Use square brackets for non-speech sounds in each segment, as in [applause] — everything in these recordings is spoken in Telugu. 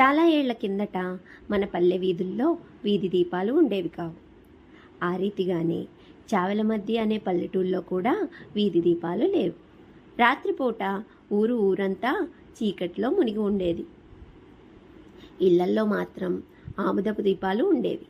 చాలా ఏళ్ళ కిందట మన పల్లె వీధుల్లో వీధి దీపాలు ఉండేవి కావు. ఆ రీతిగానే చావల మధ్య అనే పల్లెటూళ్ళలో కూడా వీధి దీపాలు లేవు. రాత్రిపూట ఊరు ఊరంతా చీకట్లో మునిగి ఉండేది. ఇళ్ళల్లో మాత్రం ఆముదపు దీపాలు ఉండేవి.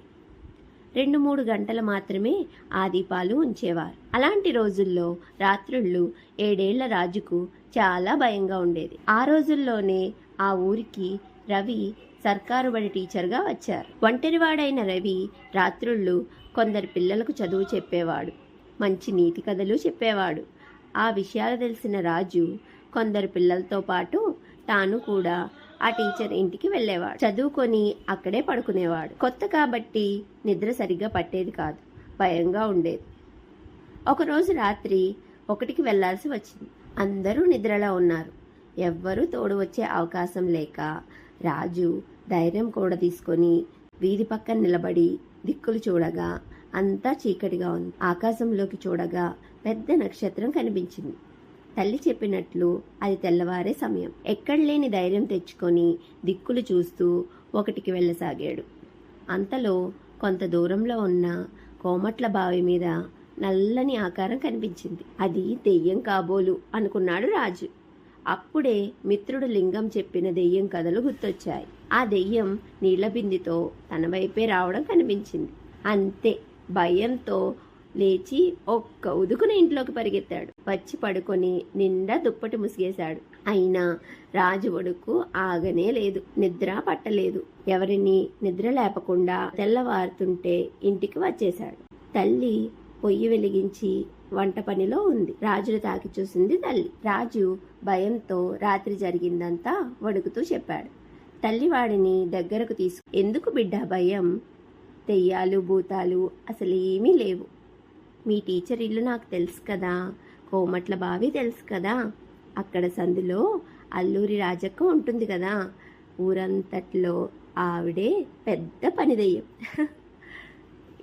రెండు మూడు గంటలు మాత్రమే ఆ దీపాలు ఉంచేవారు. అలాంటి రోజుల్లో రాత్రుళ్ళు ఏడేళ్ళ రాజుకు చాలా భయంగా ఉండేది. ఆ రోజుల్లోనే ఆ ఊరికి రవి సర్కారు బడి టీచర్గా వచ్చారు. ఒంటరివాడైన రవి రాత్రుళ్ళు కొందరు పిల్లలకు చదువు చెప్పేవాడు. మంచి నీతి కథలు చెప్పేవాడు. ఆ విషయాలు తెలిసిన రాజు కొందరు పిల్లలతో పాటు తాను కూడా ఆ టీచర్ ఇంటికి వెళ్ళేవాడు. చదువుకొని అక్కడే పడుకునేవాడు. కొత్త కాబట్టి నిద్ర సరిగ్గా పట్టేది కాదు. భయంగా ఉండేది. ఒకరోజు రాత్రి ఒకటికి వెళ్ళాల్సి వచ్చింది. అందరూ నిద్రలో ఉన్నారు. ఎవ్వరూ తోడు వచ్చే అవకాశం లేక రాజు ధైర్యం కూడా తీసుకొని వీధి పక్కన నిలబడి దిక్కులు చూడగా అంతా చీకటిగా ఉంది. ఆకాశంలోకి చూడగా పెద్ద నక్షత్రం కనిపించింది. తల్లి చెప్పినట్లు అది తెల్లవారే సమయం. ఎక్కడ లేని ధైర్యం తెచ్చుకొని దిక్కులు చూస్తూ ఒకటికి వెళ్ళసాగాడు. అంతలో కొంత దూరంలో ఉన్న కోమట్ల బావి మీద నల్లని ఆకారం కనిపించింది. అది దెయ్యం కాబోలు అనుకున్నాడు రాజు. అప్పుడే మిత్రుడు లింగం చెప్పిన దెయ్యం కథలు గుర్తొచ్చాయి. ఆ దెయ్యం నీళ్ళబిందితో తన వైపే రావడం కనిపించింది. అంతే భయంతో లేచి ఒక్క ఉదుకున ఇంట్లోకి పరిగెత్తాడు. వచ్చి పడుకొని నిండా దుప్పటి ముసిగేశాడు. అయినా రాజు ఒడుకు ఆగనే లేదు నిద్ర పట్టలేదు. ఎవరిని నిద్ర లేపకుండా తెల్లవారుతుంటే ఇంటికి వచ్చేశాడు. తల్లి పొయ్యి వెలిగించి వంట పనిలో ఉంది. రాజును తాకి చూసింది తల్లి. రాజు భయంతో రాత్రి జరిగిందంతా వణుకుతూ చెప్పాడు. తల్లి వాడిని దగ్గరకు తీసుకు ఎందుకు బిడ్డ భయం? దెయ్యాలు భూతాలు అసలు ఏమీ లేవు. మీ టీచర్ ఇల్లు నాకు తెలుసు కదా. కోమట్ల బావి తెలుసు కదా. అక్కడ సందులో అల్లూరి రాజక్క ఉంటుంది కదా. ఊరంతట్లో ఆవిడే పెద్ద పని దెయ్యం [laughs]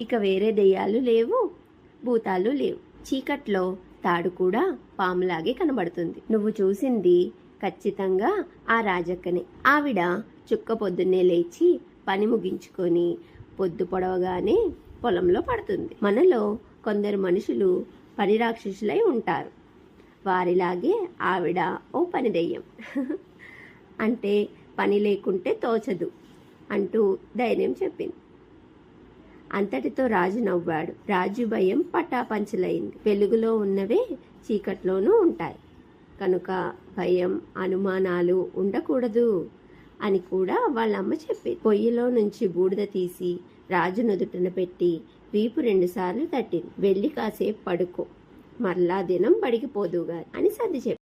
ఇక వేరే దెయ్యాలు లేవు. భూతాలు లేవు. చీకట్లో తాడు కూడా పాములాగే కనబడుతుంది. నువ్వు చూసింది ఖచ్చితంగా ఆ రాజక్కనే. ఆవిడ చుక్క పొద్దున్నే లేచి పని ముగించుకొని పొద్దు పొడవగానే పొలంలో పడుతుంది. మనలో కొందరు మనుషులు పని రాక్షసులై ఉంటారు. వారిలాగే ఆవిడ ఓ పని దెయ్యం. [laughs] అంటే పని లేకుంటే తోచదు అంటూ ధైర్యం చెప్పింది. అంతటితో రాజు నవ్వాడు. రాజు భయం పటాపంచలైంది. వెలుగులో ఉన్నవే చీకట్లోనూ ఉంటాయి. కనుక భయం అనుమానాలు ఉండకూడదు అని కూడా వాళ్ళమ్మ చెప్పింది. పొయ్యిలో నుంచి బూడిద తీసి రాజు నుదుటన పెట్టి వీపు రెండుసార్లు తట్టింది. వెళ్ళి కాసేపు పడుకో. మరలా దినం బడికి పోదుగా అని సర్ది చెప్పి